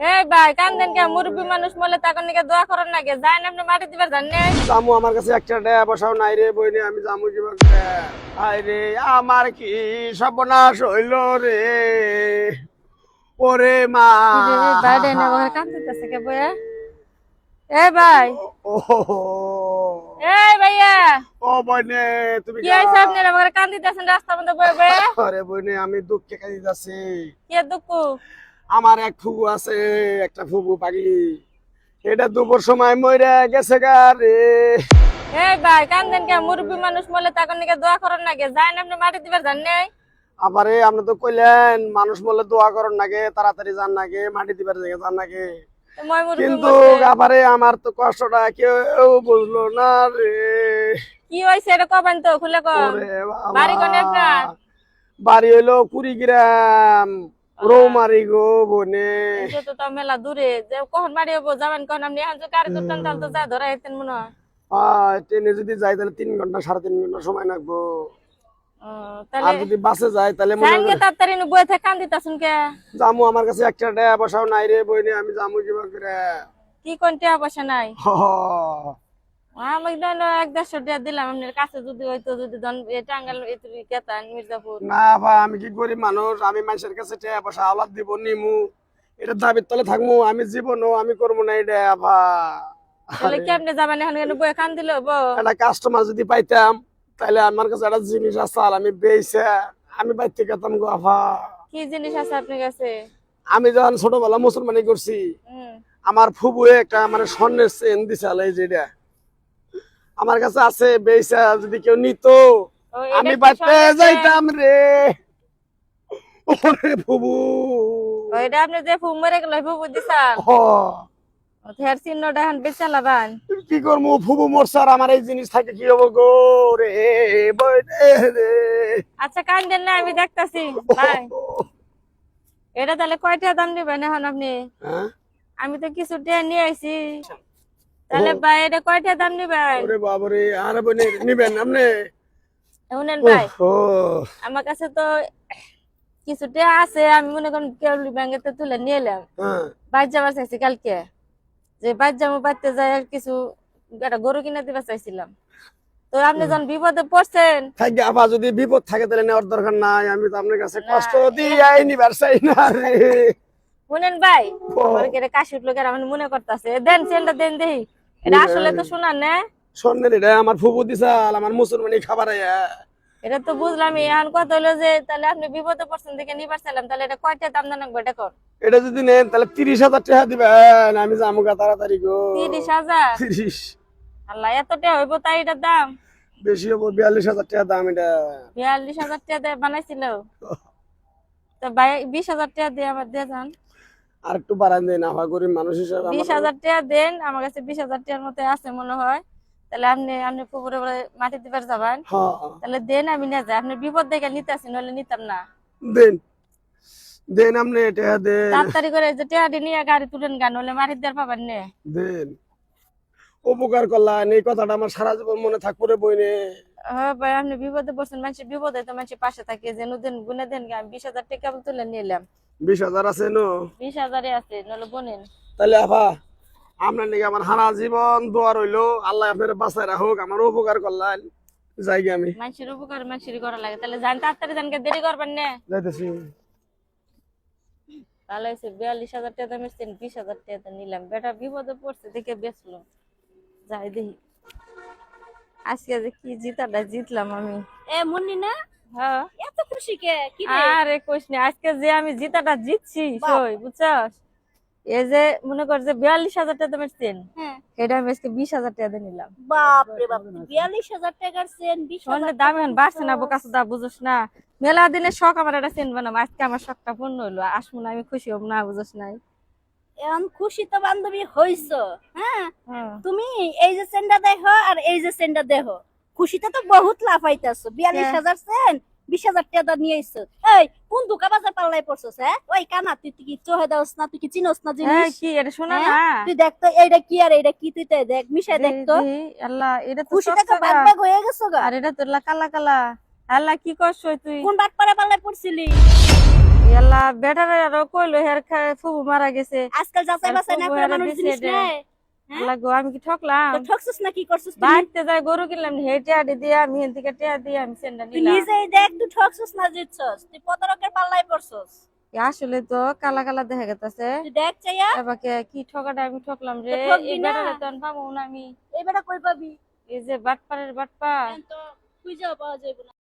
এই ভাই কান্দেন কে মুরব্বী মানুষ মলে তখন নাকি দোয়া করেন নাকি যাই না আপনি মাটি দিবার জান নেই জামু আমার কাছে একটা টাকা পয়সাও নাই রে বইনে আমি জামু রে আমার কি সর্বনাশ হইল রে? ওরে মা। ভাই কান্দিতেছে কে বয়ে এই ভাই। ও এই ভাইয়া। ও বইনে তুমি কি হয়েছে আপনারা? বহার কান্দিতেছেন রাস্তার মধ্যে বয়ে বয়ে আরে বইনে আমি দুঃখে যাচ্ছি কি দুঃখ? আমার এক ফুবু আছে একটা ফুবু পাগলি। এটা দুপুর সময় মরে গেছে গা রে। এই ভাই কান্দেন কে মুরব্বী মানুষ মলে নাকি দোয়া করেন নাকি? যাই আপনি মাটি দিবার জান নেই? আবারে আপনি তো কইলেন মানুষ বলে দোয়া করেন নাকি? তাড়াতাড়ি যান নাকি? মাটি দিবার জায়গা যান নাকি? মই মুরব্বী কিন্তু মরছে। আবারে আমার তো কষ্টটা কেউ বুঝলো না রে। কি এটা কবেন তো খুলে কম। বাড়ি কোনে আপনার? বাড়ি হইল কুড়িগ্রাম। রৌমারি গো বনে। তো তো মেলা দূরে যে কখন বাড়ি হব যাবেন কখন আপনি? তুলতেন তাহলে তো যা ধরা হেতেন মনে হয়। ট্রেনে যদি যাই তাহলে তিন ঘণ্টা সাড়ে তিন ঘণ্টা সময় লাগবো। আর যদি বাসে যাই তাহলে তাড়াতাড়ি বয়ে থেকে কান্দিতাছুন কে? জামু আমার কাছে একটা টাকা পয়সাও নাই রে বইনে আমি জামু কিবা করে। কি কোন টাকা পয়সা নাই হ, হ। আমি ধরো এক দেড়শো টাকা দিলাম আপনার কাছে যদি হয়তো যদি টাঙ্গাল কেতান মির্জাপুর। না ভাই আমি কি গরিব মানুষ? আমি মানুষের কাছে টাকা পয়সা আওলাদ দিব নিমু। এটা দাবির তলে থাকব আমি জীবনও আমি করব না এটা ভা তাহলে কি আপনি যাবেন? এখন কেন বয়ে কান দিলে হব। একটা কাস্টমার যদি পাইতাম তাহলে আমার কাছে একটা জিনিস আছে আর আমি বেইছে আমি বাইতে গেতাম গো আফা। কি জিনিস আছে আপনার কাছে? আমি যখন ছোটবেলা মুসলমানি করছি আমার ফুবুয়ে একটা মানে স্বর্ণের চেন দিছে এই যেটা আমার কাছে আছে বেইসা যদি কেউ নিত আমি চেন? যাইতাম রে। ওরে ফুবু। ও, এটা আপনি যে ফুম মেরে গেল ফুবু দিছান হ। চিহ্নটা বেচা লাবান কি করব ফুবু মোরসার আমার এই জিনিস থাকে কি হব গো রে? রে। আচ্ছা কান দেন না আমি দেখতাছি। ভাই এটা তাহলে কয়টা দাম নেবেন এখন আপনি? হ্যাঁ? আমি তো কিছু টাকা নিয়ে আইছি। তাহলে ভাই এটা কয়টা দাম নেবেন? ওরে বাবারে আর বনে নিবেন আপনি? শুনেন ভাই আমার কাছে তো কিছু টাকা আছে আমি মনে করেন কেউলি ব্যাংকেতে তুলে নিয়ে এলাম। হ্যাঁ। বাইর যাবার চাইছি কালকে। যে বাইর যাব বাড়তে যাই আর কিছু একটা গরু কিনে দিবার চাইছিলাম। তো আপনি যখন বিপদে পড়ছেন থাকে আবার যদি বিপদ থাকে তাহলে নেওয়ার দরকার নাই। আমি তো আপনার কাছে কষ্ট দিয়ে নিবার চাই না রে। শুনেন ভাই কাশি উঠল কেন আমি মনে করতেছে। দেন সেনটা দেন দেহি এটা আসলে তো শোনার না? স্বর্ণের এটা আমার ফুবু দিছাল আমার মুসলমানি খাবার। আয়া এটা তো বুঝলাম এখন কথা হলো যে তাহলে আপনি বিপদে পড়ছেন দেখে নিবার চাইলাম তাহলে এটা কয়টা দাম দাম এটা কর। এটা যদি নেন তাহলে তিরিশ হাজার টাকা দিবেন আমি যাব গা তাড়াতাড়ি গো। তিরিশ হাজার? তিরিশ। আল্লাহ এত টাকা হইব তাই এটার দাম? বেশি হব বিয়াল্লিশ হাজার টাকা দাম এটা। বিয়াল্লিশ হাজার টাকা দিয়ে বানাইছিল। তো বিশ হাজার টাকা দিয়ে আমার দিয়ে যান। আর একটু বাড়ান দেন গরিব মানুষ হিসাবে বিশ হাজার টাকা দেন আমার কাছে বিশ হাজার টাকার মতো আছে মনে হয়। তাহলে আপনি আপনি পুকুরে মাটি দিবার যাবেন। হ্যাঁ তাহলে দেন আমি নিয়ে যাই। আপনি বিপদ দেখে নিতে আসি নইলে নিতাম না। দেন। দেন আপনি টাকা দেন। তাড়াতাড়ি করে যে টাকা নিয়ে গাড়ি তুলেন গান নইলে মাটি দেওয়ার পাবেন নে। দেন। উপকার করলাম এই কথাটা আমার সারা জীবন মনে থাকব রে বইনে। হ্যাঁ ভাই আপনি বিপদে পড়ছেন মানুষের বিপদে তো মানুষের পাশে থাকে। যে নদিন গুনে দেন আমি বিশ হাজার টাকা তুলে নিলাম। বিশ হাজার আছে নো? বিশ হাজারে আছে বনেন। তাহলে আফা আপনার নাকি আমার হারা জীবন দোয়া রইল। আল্লাহ আপনার বাঁচায় রাখুক আমার উপকার করলেন। যাই আমি। মানুষের উপকার মানুষের করা লাগে। তাহলে জান তাড়াতাড়ি জানকে দেরি করবেন না। যাইতেছি। তাহলে হয়েছে বিয়াল্লিশ হাজার টাকা বিশ হাজার টাকা নিলাম। বেটা বিপদে পড়ছে দেখে বেচলো। যাই দেখি। আজকে যে কি জিতাটা জিতলাম আমি। এ মুন্নি না? এত খুশি কে? কি আরে কোশ নি আজকে যে আমি জিতাটা জিতছি সই বুঝছস? এই যে মনে কর যে বিয়াল্লিশ হাজার টাকা দামের চেন হ্যাঁ। এটা আমি আজকে বিশ হাজার টাকা দিয়ে নিলাম। বাপ রে বাপ বিয়াল্লিশ হাজার টাকার সেন বিশ হাজার দাম এখন বাড়ছে না বোকা দা বুঝোস না। মেলা দিনের শখ আমার একটা চেন বানাম আজকে আমার শখটা পূর্ণ হইল আসব না আমি খুশি হব না বুঝোস নাই। এখন খুশি তো বান্ধবী হইছ হ্যাঁ? হ্যাঁ। তুমি এই যে সেন্ডা দেখো আর এই যে সেন্ডা দেখো। খুশিতে তো বহুত লাভ আইতাছো। বিয়াল্লিশ হ্যাঁ। হাজার সেন বিশ হাজার টাকা নিয়ে আইছো। এই কোন দুকা বাজার পাল্লাই পড়ছস হ্যাঁ? ওই কানা তুই তুই কি চোহে দাওস না তুই কি চিনোস না হ্যাঁ, জিনিস কি এটা শোনা হ্যাঁ? না। তুই দেখ তো এইটা কি আর এইটা কি তুই তাই দেখ মিশাই দেখ তো। আল্লাহ এটা তো চকচকা। বাগ বাগ হয়ে গেছো গা। আর এটা কালা কালা। আল্লাহ কি করছ তুই? কোন বাগ পাড়া পাল্লাই পড়ছিলি ইয়াল্লা বেটারে আরও কইলো হের ফুবু মারা গেছে। আজকাল যাচাই বাছাই না করে মানুষ জিনিস নেয়। হ্যাঁ? আল্লাহ গো আমি কি ঠকলাম? ঠকছিস না কি করছিস? বাড়িতে যাই গরু কিনলাম হে টিয়া দিয়ে আমি হেন টিয়া দিয়ে আমি সেন্ডা নিলাম। নিজেই দেখ তুই ঠকছিস না জিতছস। তুই প্রতারকের পাল্লায় পড়ছস। আসলে তো কালা কালা দেখা গেছে দেখ চাইয়া। এবাকে কি ঠকাটা আমি ঠকলাম রে? এই না। তো পাবো না আমি। এই বেটা কই পাবি? এই যে বাটপাড়ের বাটপা তো খুঁজেও পাওয়া যাবে না।